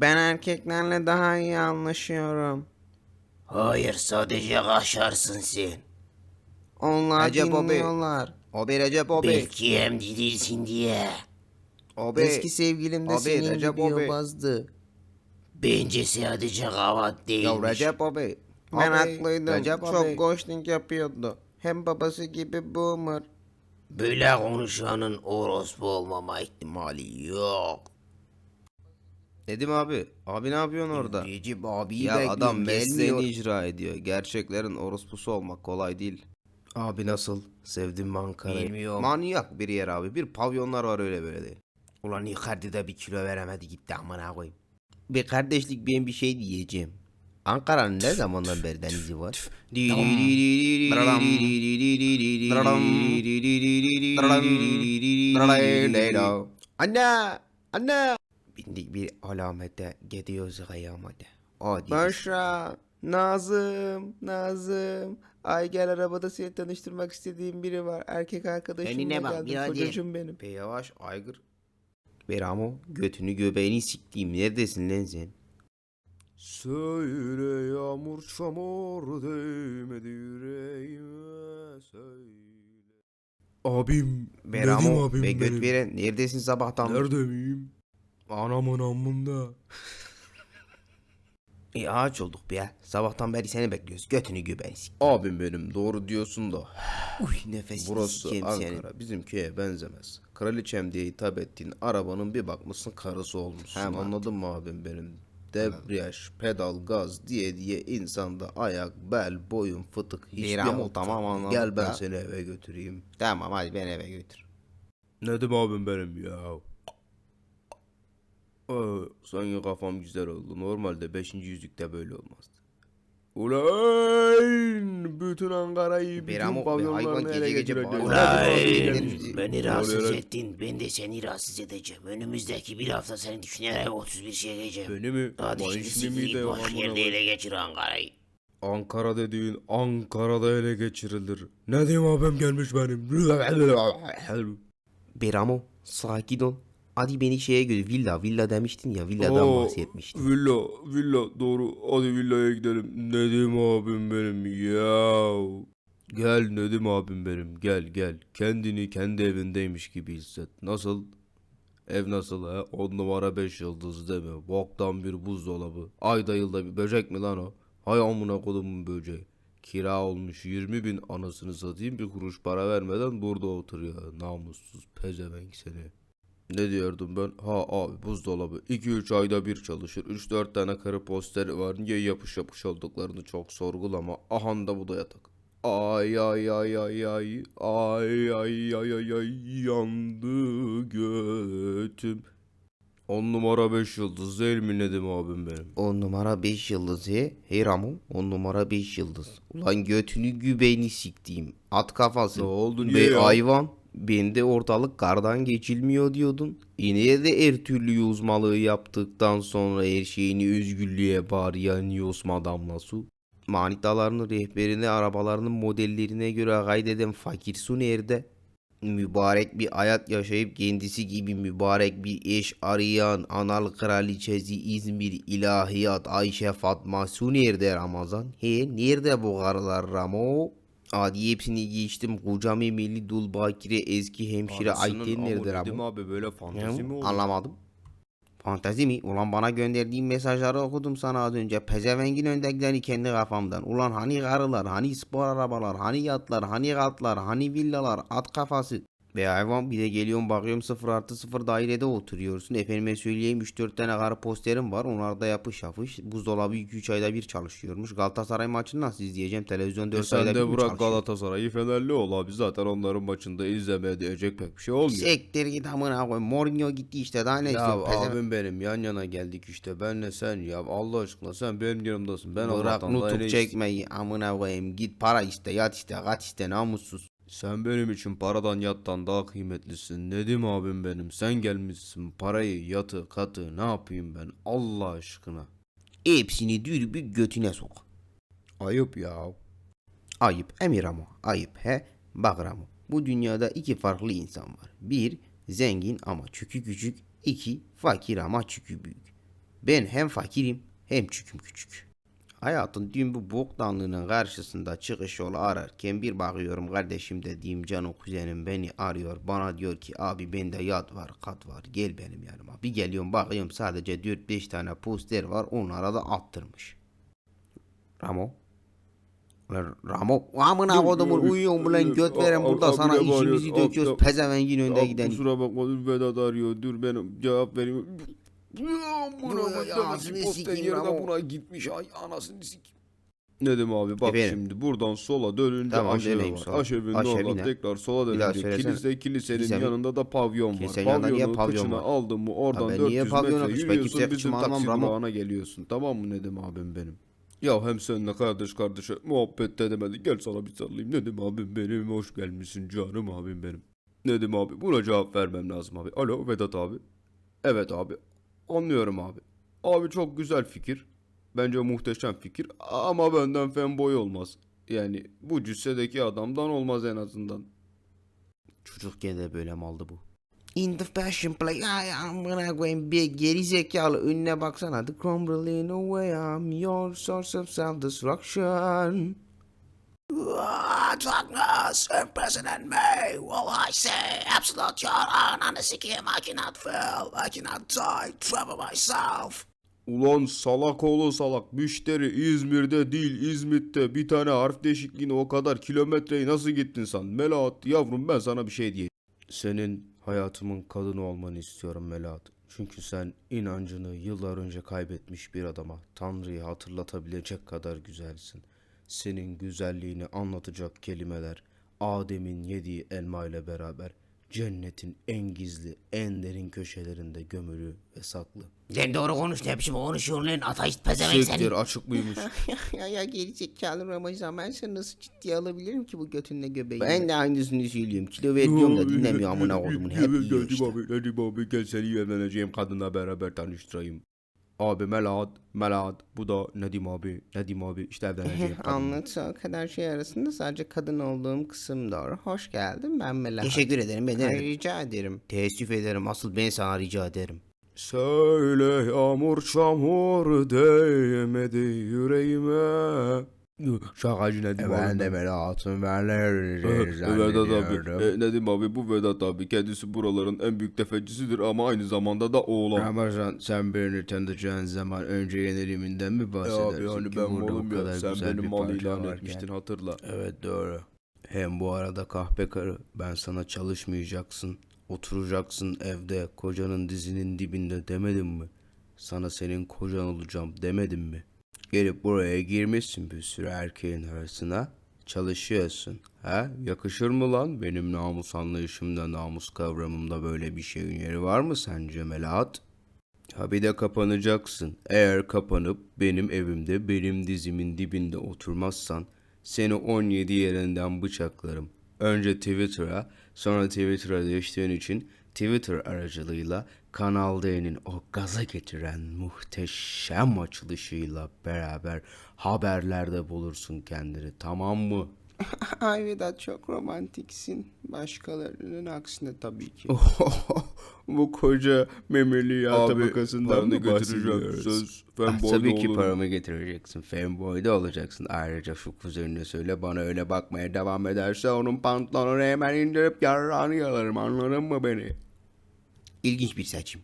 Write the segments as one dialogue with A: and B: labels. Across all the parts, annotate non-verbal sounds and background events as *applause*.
A: Ben erkeklerle daha iyi anlaşıyorum.
B: Hayır sadece kaşarsın sen.
A: Onlar
C: Recep abi.
A: dinliyorlar.
C: Abi Recep abi.
B: Belki hem değilsin diye.
C: Abi.
A: Eski sevgilim de
C: Abi,
A: senin
C: Recep
A: gibi
C: abi.
A: yobazdı.
B: Bence sadece kavat değilmiş.
C: Ya Recep abi.
A: Ben
C: Abi,
A: haklıydım.
C: Recep
A: Çok
C: abi.
A: ghosting yapıyordu. Hem babası gibi boomer.
B: Böyle konuşanın orospu olmama ihtimali yok.
C: Dedim abi. Abi ne yapıyorsun orada?
A: Recep abi
C: Ya adam mesleğini icra ediyor. Gerçeklerin orospusu olmak kolay değil. Abi nasıl? Sevdim mi Ankara'yı?
B: Bilmiyorum.
C: Manyak bir yer abi. Bir pavyonlar var öyle böyle değil.
A: Ulan Icardi'de bir kilo veremedi gitti amına koyayım.
C: Bir kardeşlik ben bir şey diyeceğim. Ankara'nın ne zamandan beri denizi var? Anne! Anne! Bindik bir alamete gidiyoruz kıyamete. Hadi.
A: Başra, Nazım, Nazım. Ay gel arabada seni tanıştırmak istediğim biri var. Erkek arkadaşımla
B: Önüne bak,
A: geldim.
B: bir hadi.
A: Kocacığım benim.
C: Be yavaş aygır. Beramo götünü göbeğini siktiğim neredesin lan sen? Söyle yağmur çamur değmedi yüreğime söyle.
D: Abim,
C: Beramo
D: Nedim abim
C: be göt
D: benim.
C: veren neredesin sabahtan?
D: Nerede miyim? Anamın amında.
C: E ağaç olduk be ya. Sabahtan beri seni bekliyoruz. Götünü sik. Abim benim doğru diyorsun da.
A: Uy nefesini
C: Burası Ankara
A: senin.
C: bizim köye benzemez. Kraliçem diye hitap ettiğin arabanın bir bakmışsın karısı olmuşsun.
A: Hem
C: anladın mı abim benim? Debriyaj, pedal, gaz diye diye insanda ayak, bel, boyun, fıtık hiçbir halt
A: tamam,
C: yok.
A: anladım
C: Gel ben seni eve götüreyim.
A: Tamam hadi beni eve götür.
D: Nedim abim benim ya.
C: Aa, sanki kafam güzel oldu. Normalde 5. yüzükte böyle olmazdı.
D: Ulan bütün Ankara'yı bütün
C: Beramo, be,
D: pavyonlarını
C: hayvan
D: ele
C: gece bağırıyor.
B: Ulan beni rahatsız
D: Oluyor.
B: ettin. Ben de seni rahatsız edeceğim. Önümüzdeki bir hafta seni düşünerek 31 çekeceğim.
D: Beni mi?
B: Hadi
D: Lan
B: şimdi git
D: yok
B: başka
D: amına
B: yerde ele geçir Ankara'yı.
D: Ankara dediğin Ankara'da ele geçirilir. Nedim abim gelmiş benim.
C: Beramo sakin ol. Hadi beni şeye götür. Villa, villa demiştin ya. Villadan
D: Oo,
C: bahsetmiştin.
D: Villa, villa doğru. Hadi villaya gidelim. Nedim abim benim ya. Gel Nedim abim benim. Gel gel. Kendini kendi evindeymiş gibi hisset. Nasıl? Ev nasıl ha? 10 numara 5 yıldız değil mi? Boktan bir buzdolabı. Ayda yılda bir böcek mi lan o? Hay amına kodumun böceği. Kira olmuş 20 bin anasını satayım bir kuruş para vermeden burada oturuyor. Namussuz pezevenk seni. Ne diyordum ben? Ha abi buzdolabı 2-3 ayda bir çalışır. 3-4 tane karı posteri var. Niye yapış yapış olduklarını çok sorgulama. Ahan da bu da yatak. Ay ay ay ay ay ay ay ay ay ay yandı götüm. 10 numara 5 yıldız değil mi Nedim abim benim?
C: 10 numara 5 yıldız he. Hey Ramo 10 numara 5 yıldız. Ulan götünü gübeğini siktiğim. At kafası.
D: Ne oldu, niye
C: Be
D: ya?
C: hayvan. Ben de ortalık kardan geçilmiyor diyordun. Yine de her türlü yozmalığı yaptıktan sonra her şeyini özgürlüğe bağlayan yosma damlası. Manitalarının rehberine arabalarının modellerine göre kaydeden fakir su nerede? Mübarek bir hayat yaşayıp kendisi gibi mübarek bir eş arayan anal kraliçesi İzmir ilahiyat Ayşe Fatma Su nerede Ramazan? He nerede bu karılar Ramo? Adi hepsini geçtim koca memeli dul bakire eski hemşire Ayten nerede Ramo?
D: abi böyle fantezi mi olur?
C: Anlamadım. Fantezi mi? Ulan bana gönderdiğin mesajları okudum sana az önce. Pezevengin öndekileri kendi kafamdan. Ulan hani karılar, hani spor arabalar, hani yatlar, hani katlar, hani villalar, at kafası. Be hayvan bir de geliyorum bakıyorum 0 artı 0 dairede oturuyorsun. Efendime söyleyeyim 3-4 tane karı posterim var. Onlarda yapış yapış. Buzdolabı 2-3 ayda bir çalışıyormuş. Galatasaray maçını nasıl izleyeceğim? Televizyon 4
D: E sen
C: bir
D: de
C: mi
D: bırak? Galatasaray'ı Fenerli ol abi zaten onların maçında izlemeye değecek pek bir şey olmuyor.
C: Sektir git amına koy. Mourinho gitti işte daha ne
D: Ya
C: istiyorsun? Pezevenk-
D: abim benim yan yana geldik işte benle sen ya Allah aşkına sen benim yanımdasın ben
C: Bırak nutuk çekmeyi amına koyayım. Git para iste, yat iste, kat iste namussuz.
D: Sen benim için paradan yattan daha kıymetlisin Nedim abim benim sen gelmişsin parayı yatı katı ne yapayım ben Allah aşkına.
C: Hepsini dürbü götüne sok.
D: Ayıp ya.
C: Ayıp Emir ama ayıp he. Bak Ramo bu dünyada iki farklı insan var. Bir zengin ama çükü küçük. iki fakir ama çükü büyük. Ben hem fakirim hem çüküm küçük. Hayatın dün bu boktanlığının karşısında çıkış yolu ararken bir bakıyorum kardeşim dediğim canım kuzenim beni arıyor. Bana diyor ki abi bende yat var kat var gel benim yanıma. Bir geliyorum bakıyorum sadece 4-5 tane poster var onlara da attırmış. Ramo. Ramo amına kodumun uyuyor ulan göt veren burada
D: Abi
C: sana işimizi döküyoruz pezevengin önde giden.
D: Kusura bakma dur Vedat arıyor. Dur ben cevap vereyim.
C: Ya, ağzını sikeyim Ramo.
D: buna gitmiş ay anasını sikeyim. Ne dedim abi bak
C: Efendim?
D: şimdi buradan sola dönünce
C: Tamam,
D: aşevi
C: demeyim
D: var.
C: Aşevi
D: oradan tekrar sola dönünce kilise kilisenin
C: Kilisenin-
D: yanında da pavyon var.
C: Kilisenin niye
D: Pavyonun
C: pavyon
D: kıçına
C: var?
D: aldın mı oradan
C: ben
D: 400
C: niye pavyona
D: metre?
C: Ben
D: yürüyorsun
C: kimseye
D: bizim taksi
C: Ramo.
D: durağına geliyorsun tamam mı Nedim abim benim. Ya hem seninle kardeş kardeşe muhabbet edemedi. Gel sana bir sarılayım. Nedim abim benim. Hoş gelmişsin canım abim benim. Nedim abi buna cevap vermem lazım abi. Alo Vedat abi. Evet abi. Anlıyorum abi. Abi çok güzel fikir. Bence muhteşem fikir. Ama benden fanboy olmaz. Yani bu cüssedeki adamdan olmaz en azından.
C: Çocukken de böyle maldı bu. In the fashion play ay amına koyayım bir geri zekalı önüne baksana the crumbling away I'm your source of self destruction.
B: Ah, Darkness, impersonate me. Will I say absolute your ananı sikeyim. I cannot feel, I cannot die, trouble myself.
D: Ulan salak oğlu salak. Müşteri İzmir'de değil İzmit'te. Bir tane harf değişikliğine o kadar kilometreyi nasıl gittin sen? Melahat yavrum ben sana bir şey diyeyim. Senin hayatımın kadını olmanı istiyorum Melahat. Çünkü sen inancını yıllar önce kaybetmiş bir adama Tanrı'yı hatırlatabilecek kadar güzelsin. Senin güzelliğini anlatacak kelimeler Adem'in yediği elma ile beraber cennetin en gizli, en derin köşelerinde gömülü ve saklı.
B: Sen doğru konuş ne biçim konuşuyorsun lan ateist pezevenk
D: Siktir
B: seni.
D: açık mıymış? *laughs*
A: ya ya geri zekalı Ramazan ben seni nasıl ciddiye alabilirim ki bu götünle göbeği?
C: Ben de aynısını söylüyorum. Kilo veriyorum da dinlemiyor amına kodumun. Hep yiyor işte.
D: abi, Nedim abi gel seni evleneceğim kadınla beraber tanıştırayım. Abi Melahat, Melahat bu da Nedim abi, Nedim abi işte evleneceğim kadın.
A: Anlatı o kadar şey arasında sadece kadın olduğum kısım doğru. Hoş geldin ben Melahat.
C: Teşekkür ederim ben
A: Ay,
C: ederim.
A: rica ederim.
C: Teessüf ederim asıl ben sana rica ederim.
D: Söyle yağmur çamur değmedi yüreğime. Şakacı Nedim abi. ben.
C: Melahat'ın ben
D: Vedat abi, e, Nedim abi bu Vedat abi kendisi buraların en büyük tefecisidir ama aynı zamanda da oğlan.
C: Ramazan sen beni tanıdığın zaman önce yeniliminden mi
D: Ya
C: bahsedersin?
D: abi hani
C: ki
D: ben malım ya
C: kadar
D: sen benim mal ilan
C: varken?
D: etmiştin hatırla.
C: Evet doğru. Hem bu arada kahpe karı ben sana çalışmayacaksın. Oturacaksın evde kocanın dizinin dibinde demedim mi? Sana senin kocan olacağım demedim mi? Gelip buraya girmişsin bir sürü erkeğin arasına. Çalışıyorsun. Ha? Yakışır mı lan? Benim namus anlayışımda, namus kavramımda böyle bir şeyin yeri var mı sence Melahat? Ha bir de kapanacaksın. Eğer kapanıp benim evimde benim dizimin dibinde oturmazsan seni 17 yerinden bıçaklarım. Önce Twitter'a sonra Twitter'a düştüğün için Twitter aracılığıyla Kanal D'nin o gaza getiren muhteşem açılışıyla beraber haberlerde bulursun kendini tamam mı? *laughs*
A: Ay Vedat çok romantiksin. Başkalarının aksine tabii ki. *laughs*
D: Bu koca memeli yağ
C: Abi,
D: tabakasından da götüreceğim.
C: bahsediyoruz.
D: Söz
C: Ah, tabii ki
D: olurum.
C: paramı getireceksin. Fanboy da olacaksın. Ayrıca şu kuzenine söyle bana öyle bakmaya devam ederse onun pantolonunu hemen indirip yarrağını yalarım anladın mı beni? İlginç bir seçim.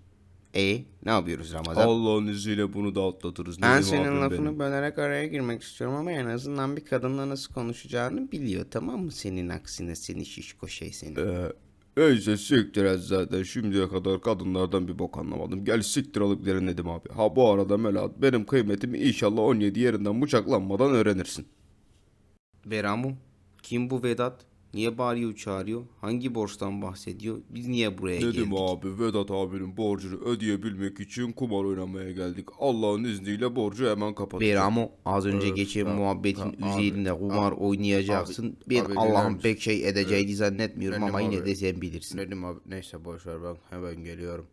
C: E ne yapıyoruz Ramazan?
D: Allah'ın izniyle bunu da atlatırız.
A: Ben
D: Nedim
A: senin lafını
D: benim.
A: bölerek araya girmek istiyorum ama en azından bir kadınla nasıl konuşacağını biliyor tamam mı? Senin aksine seni şişko şey seni.
D: Ee, Neyse siktir et zaten şimdiye kadar kadınlardan bir bok anlamadım. Gel siktir alıp gidelim Nedim abi. Ha bu arada Melahat benim kıymetimi inşallah 17 yerinden bıçaklanmadan öğrenirsin.
C: Ve Ramu, kim bu Vedat? Niye bağırıyor çağırıyor? Hangi borçtan bahsediyor? Biz niye buraya
D: Nedim
C: geldik?
D: abi Vedat abinin borcunu ödeyebilmek için kumar oynamaya geldik. Allah'ın izniyle borcu hemen kapatacağım.
C: Ramu az önce
D: Evet,
C: geçen
D: ha,
C: muhabbetin
D: ha, abi,
C: üzerinde kumar oynayacaksın. ben
D: abi,
C: Allah'ın
D: dinler misin?
C: pek şey edeceğini zannetmiyorum
D: Nedim
C: ama yine
D: abi.
C: de sen bilirsin.
D: Nedim abi neyse boşver ben hemen geliyorum.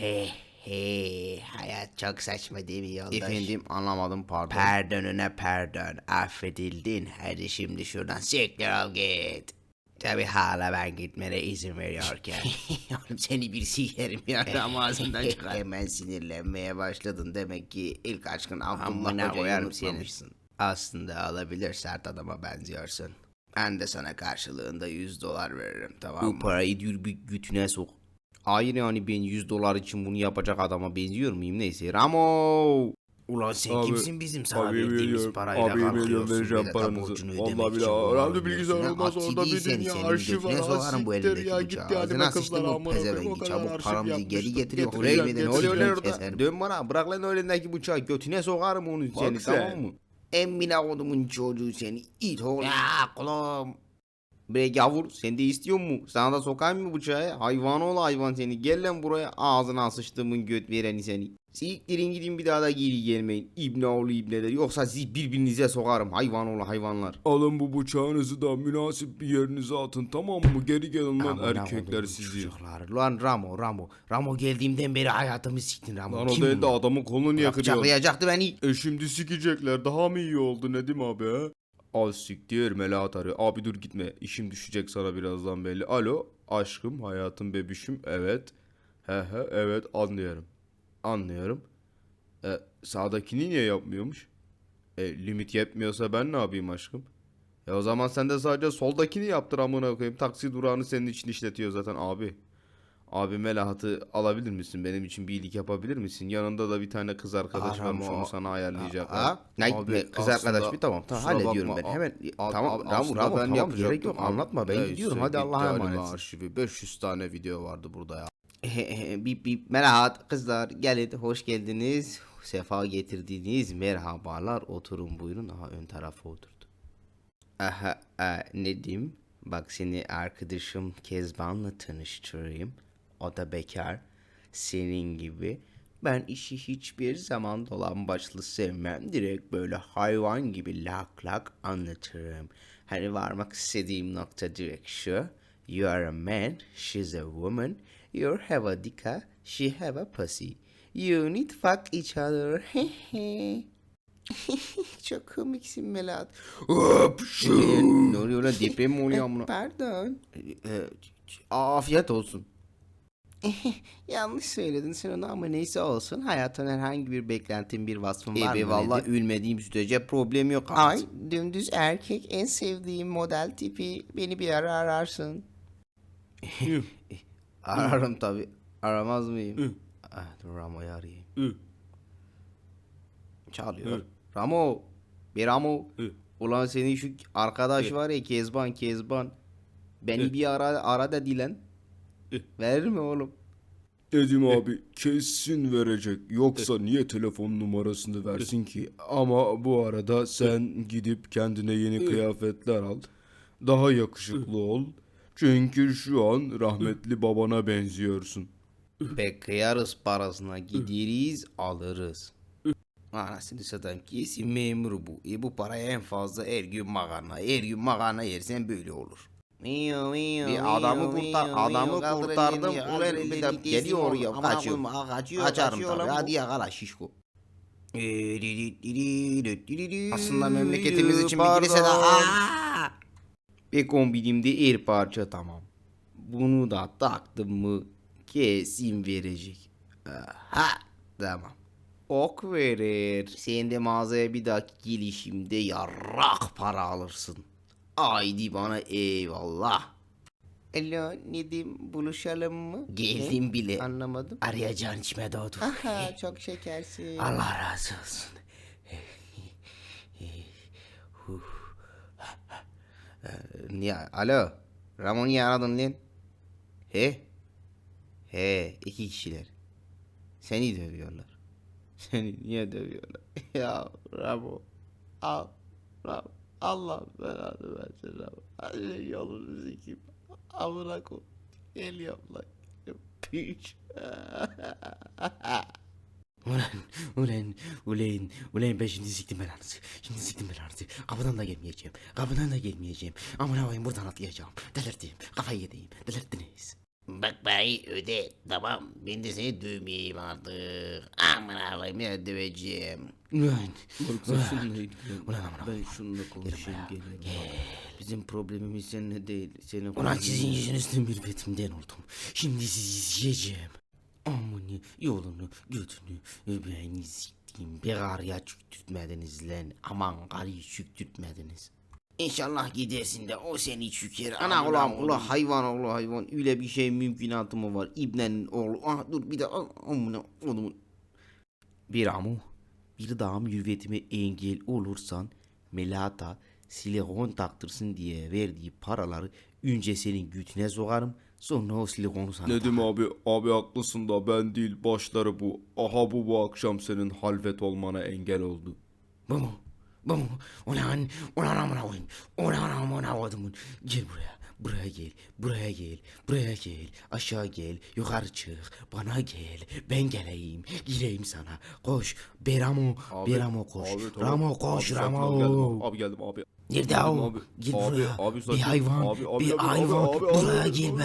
B: Eh, eh, hayat çok saçma değil mi yoldaş?
C: Efendim anlamadım pardon.
B: Pardonuna pardon, affedildin. Hadi şimdi şuradan siktir ol git.
C: Tabi hala ben gitmene izin veriyorken. *laughs*
B: Oğlum seni bir sikerim ya. Ama ağzından *laughs* çıkar.
C: Hemen sinirlenmeye başladın. Demek ki ilk aşkın Abdullah Hoca'yı unutmamışsın. Aslında alabilir sert adama benziyorsun. Ben de sana karşılığında 100 dolar veririm tamam mı? Bu parayı bir götüne sok. Hayır yani ben 100 dolar için bunu yapacak adama benziyor muyum neyse. Ramo!
B: Ulan sen
D: Abi,
B: kimsin bizim sana
D: Abi
B: verdiğimiz parayla
D: abi
B: kalkıyorsun bir de
D: Vallahi
B: ödemek için alıyorsun.
D: bilgisayar olmaz, orada bir dünya arşiv var, ha,
B: sokarım bu elindeki
D: ya,
B: bıçağı.
D: gitti
C: Ağzına
D: koyayım, o
C: pezevengi. Çabuk paramızı geri ne oluyor
D: getireceğim,
C: lan orada?
D: keserim.
C: Dön bana bırak lan o elindeki bıçağı götüne sokarım onu seni
D: sen.
C: tamam mı? Emmine odumun çocuğu seni it oğlum.
B: Ya kulum.
C: Bre gavur sen de istiyor mu? Sana da sokayım mı bıçağı? Hayvan ol hayvan seni. Gel lan buraya ağzına sıçtığımın göt vereni seni. Siktirin gidin bir daha da geri gelmeyin. İbne oğlu ibneler. Yoksa sizi birbirinize sokarım. Hayvan oğlu hayvanlar.
D: Alın bu bıçağınızı da münasip bir yerinize atın tamam mı? Geri gelin lan
C: Amına
D: erkekler sizi.
C: Çocuklar. Lan Ramo Ramo. Ramo geldiğimden beri hayatımı siktin Ramo.
D: Lan o
C: Kim
D: değil de
C: bunlar?
D: adamın kolunu kırıyorsun?
C: Bıçaklayacaktı beni.
D: E şimdi sikecekler daha mı iyi oldu Nedim abi he? Az siktir Melahat arıyor. Abi dur gitme işim düşecek sana birazdan belli. Alo aşkım hayatım bebişim evet. He he evet anlıyorum. Anlıyorum. E, sağdakini niye yapmıyormuş? E, limit yetmiyorsa ben ne yapayım aşkım? E o zaman sen de sadece soldakini yaptır amına koyayım. Taksi durağını senin için işletiyor zaten abi. Abi Melahat'ı alabilir misin? Benim için bir iyilik yapabilir misin? Yanında da bir tane kız arkadaş
C: Aram
D: varmış onu sana ayarlayacaklar.
C: Aa, ne,
D: Abi,
C: ne, kız arkadaş bir tamam tamam hallediyorum
D: bakma,
C: ben
D: a-
C: hemen
D: a-
C: tamam
D: a-
C: Ramo
D: ben
C: tamam gerek yok anlatma ben
D: neyse,
C: gidiyorum hadi Allah'a emanet.
D: arşivi 500 tane video vardı burada ya.
C: bip bip Melahat kızlar gelin hoş geldiniz. Sefa getirdiniz merhabalar oturun buyurun aha ön tarafa oturdu. Aha e, Nedim bak seni arkadaşım Kezban'la tanıştırayım. O da bekar senin gibi. Ben işi hiçbir zaman dolan başlı sevmem. Direkt böyle hayvan gibi lak lak anlatırım. Hani varmak istediğim nokta direkt şu. You are a man, she's a woman. You have a dika, she have a pussy. You need fuck each other. *laughs* Çok komiksin Melat. ne oluyor lan deprem mi oluyor amına? Pardon. afiyet olsun. *laughs* Yanlış söyledin sen onu ama neyse olsun. Hayatın herhangi bir beklentin bir vasfın var mı?
B: Ebe
C: Valla ülmediğim sürece problem yok. Ay dümdüz erkek en sevdiğim model tipi. Beni bir ara ararsın. *laughs* Ararım tabi. Aramaz mıyım? ah, dur Ramo'yu arayayım. Çalıyor. Ramo. Bir Ramo. Ulan senin şu arkadaş var ya Kezban Kezban. Beni bir ara ara da dilen. Verir mi oğlum?
D: Dedim abi kesin verecek. Yoksa niye telefon numarasını versin ki? Ama bu arada sen gidip kendine yeni kıyafetler al. Daha yakışıklı ol. Çünkü şu an rahmetli babana benziyorsun.
C: Be kıyarız parasına gideriz alırız. Anasını satayım kesin memur bu. E bu paraya en fazla her gün makarna. Her gün makarna yersen böyle olur. Bir adamı kurtar, adamı kurtardım. Ulan bir de geliyor ya kaçıyor. Kaçarım tabii. Hadi yakala şişko. Aslında memleketimiz için bir girse de! Bir kombinimde her parça tamam. Bunu da taktım mı kesin verecek. Aha tamam. Ok verir. Sen de mağazaya bir dahaki gelişimde yarrak para alırsın. Haydi bana eyvallah. Alo Nedim buluşalım mı? Geldim bile. Anlamadım.
B: Arayacağın içime doğdu.
C: Aha çok şekersin.
B: Allah razı olsun.
C: Niye? Alo. Ramon niye aradın lan? He? He iki kişiler. Seni dövüyorlar. Seni niye dövüyorlar? *laughs* ya Ramon. Al. Ramon. Allah belanı versin Ramon. Hadi yolunu zikim. Amına koy. Geliyorum lan. Piç. *laughs* Ulan, ulan, ulan, ulan ben şimdi siktim belanızı. Şimdi siktim belanızı. Kapıdan da gelmeyeceğim. Kapıdan da gelmeyeceğim. Amına koyayım buradan atlayacağım. Delirdim. Kafayı yediğim. Delirttiniz.
B: Bak bey öde tamam ben de seni dövmeyeyim artık. Aman ağlayayım ya döveceğim.
C: Moruk sen şununla ilgilen. Ben şununla konuşayım geliyorum. Bizim problemimiz seninle değil. Senin
B: Ulan sizin yüzünüzden mürvetimden oldum. Şimdi sizi izleyeceğim.
C: Amını yolunu götünü öbeğini siktiğim bir karıya çüktürtmediniz lan. Aman karıyı çüktürtmediniz.
B: İnşallah gidersin de o seni çüker.
C: Ana ulan ulan hayvan oğlu hayvan öyle bir şey mümkünatı mı var? İbnenin oğlu ah dur bir de ah, amına oğlumun. Bir amu bir daha mürvetime engel olursan Melata silikon taktırsın diye verdiği paraları önce senin gütüne sokarım sonra o silikonu sana
D: Nedim abi, abi haklısın da ben değil başları bu. Aha bu bu akşam senin halvet olmana engel oldu.
C: Bu mu? Ulan, ulan amına koyayım. Ulan amına koyduğumun. Gel buraya. Buraya gel. Buraya gel. Buraya gel. Aşağı gel. Yukarı çık. Bana gel. Ben geleyim. Gireyim sana. Koş. Beramo. Beramo koş.
D: Abi, tamam.
C: Ramo koş.
D: Abi, ol, geldim.
C: Ramo.
D: Abi geldim abi.
C: Nerede o?
D: abi.
C: Gel
D: Abi,
C: buraya.
D: abi,
C: bir
D: sakin.
C: hayvan.
D: Abi, abi,
C: bir
D: abi, abi,
C: hayvan.
D: abi, abi,
C: buraya
D: abi,
C: gel
D: abi.
C: be.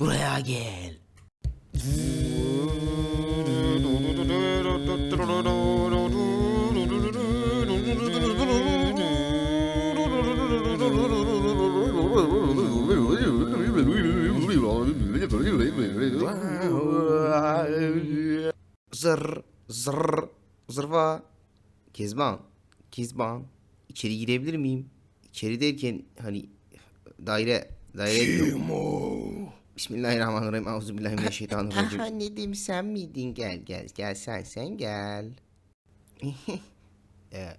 C: Buraya gel. *laughs* Zır zır zırva. Kezban. Kezban. İçeri girebilir miyim? İçeri derken hani daire daire diyorum. Bismillahirrahmanirrahim. Euzubillahimineşşeytanirracim. *laughs* Aha Nedim sen miydin? Gel gel gel sen sen gel. *laughs* e,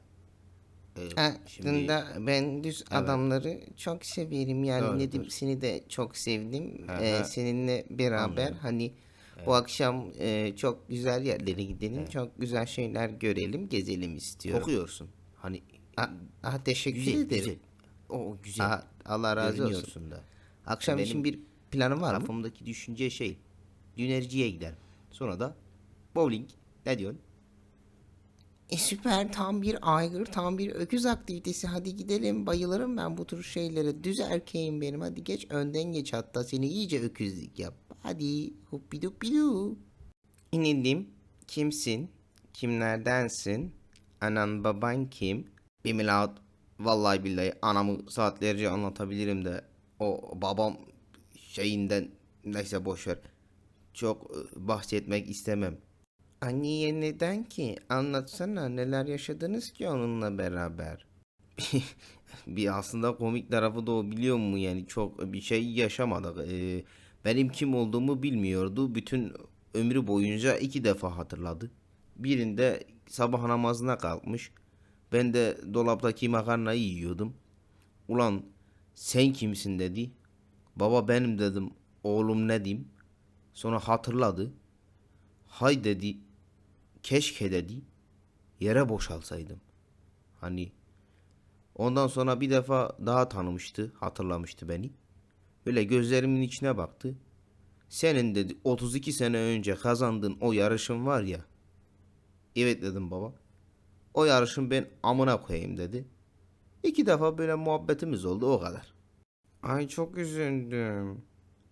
C: Aslında ben düz adamları çok severim yani
D: Evet,
C: Nedim
D: evet.
C: seni de çok sevdim.
D: Aha.
C: Ee, seninle beraber hani bu akşam e, çok güzel yerlere gidelim, çok güzel şeyler görelim, gezelim istiyorum. Okuyorsun. Hani ah, teşekkür
D: Güzel,
C: ederim.
D: güzel.
C: O güzel. Aa, Allah razı olsun. da. Akşam
D: Benim
C: için bir planın var mı? Kafamdaki düşünce şey. Dönerciye giderim. Sonra da bowling. Ne diyorsun? E süper. Tam bir aygır tam bir öküz aktivitesi. Hadi gidelim bayılırım ben bu tür şeylere. Düz erkeğim benim. Hadi geç önden geç hatta. Seni iyice öküzlük yap. Hadi. Huppidupidu İnildim. Kimsin? Kimlerdensin? Anan baban kim? Bir milat. Vallahi billahi anamı saatlerce anlatabilirim de o babam şeyinden neyse boşver. Çok e, bahsetmek istemem Anneye neden ki? Anlatsana neler yaşadınız ki onunla beraber? *laughs* bir aslında komik tarafı da o biliyor musun yani çok bir şey yaşamadık. Ee, benim kim olduğumu bilmiyordu. Bütün ömrü boyunca iki defa hatırladı. Birinde sabah namazına kalkmış. Ben de dolaptaki makarnayı yiyordum. Ulan sen kimsin dedi. Baba benim dedim. Oğlum ne diyeyim? Sonra hatırladı. Hay dedi. Keşke dedi. Yere boşalsaydım. Hani ondan sonra bir defa daha tanımıştı, hatırlamıştı beni. Böyle gözlerimin içine baktı. Senin dedi 32 sene önce kazandığın o yarışın var ya. Evet dedim baba. O yarışın ben amına koyayım dedi. İki defa böyle muhabbetimiz oldu o kadar. Ay çok üzüldüm.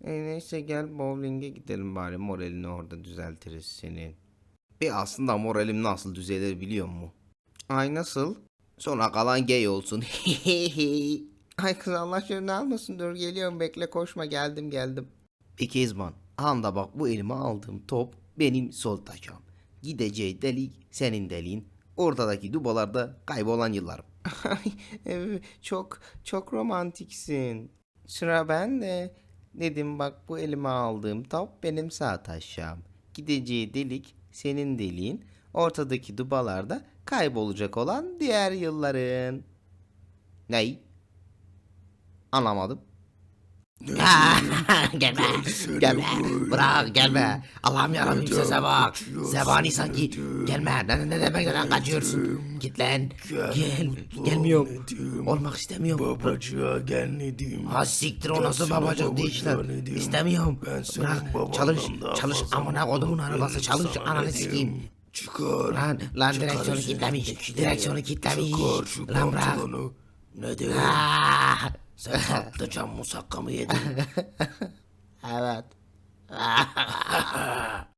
C: E neyse gel bowling'e gidelim bari moralini orada düzeltiriz senin. Bir aslında moralim nasıl düzelir biliyor musun? Ay nasıl? Sonra kalan gay olsun. *laughs* Ay kız Allah canını almasın dur geliyorum bekle koşma geldim geldim. Bir Kezban anda bak bu elime aldığım top benim sol taşım. Gideceği delik senin deliğin. Ortadaki dubalarda kaybolan yıllarım. Çok çok romantiksin. Sıra bende. Dedim bak bu elime aldığım top benim sağ taşağım. Gideceği delik senin deliğin. Ortadaki dubalarda kaybolacak olan diğer yılların. Ney? Anlamadım. *laughs*
B: gelme. Gelme. Bırak gelme. Allah'ım yarabbim sese bak. Zebani sanki. Gelme. Ne, ne demek neden kaçıyorsun? Git lan. Gel. Gelmiyorum. Olmak istemiyorum.
E: Babacığa gel Nedim.
B: Ha siktir o nasıl babacık değişler. İstemiyorum. Bırak. Çalış. Çalış. Amına kodumun arabası. Çalış. Ananı sikeyim.
E: Çıkar.
B: Lan, lan
E: Çıkar
B: direksiyonu kilitlemiş. Direksiyonu kilitlemiş. Lan bırak.
E: pantolonu. Nedim. Sen *laughs* patlıcan musakka mı yedin? *laughs*
C: Evet. *laughs*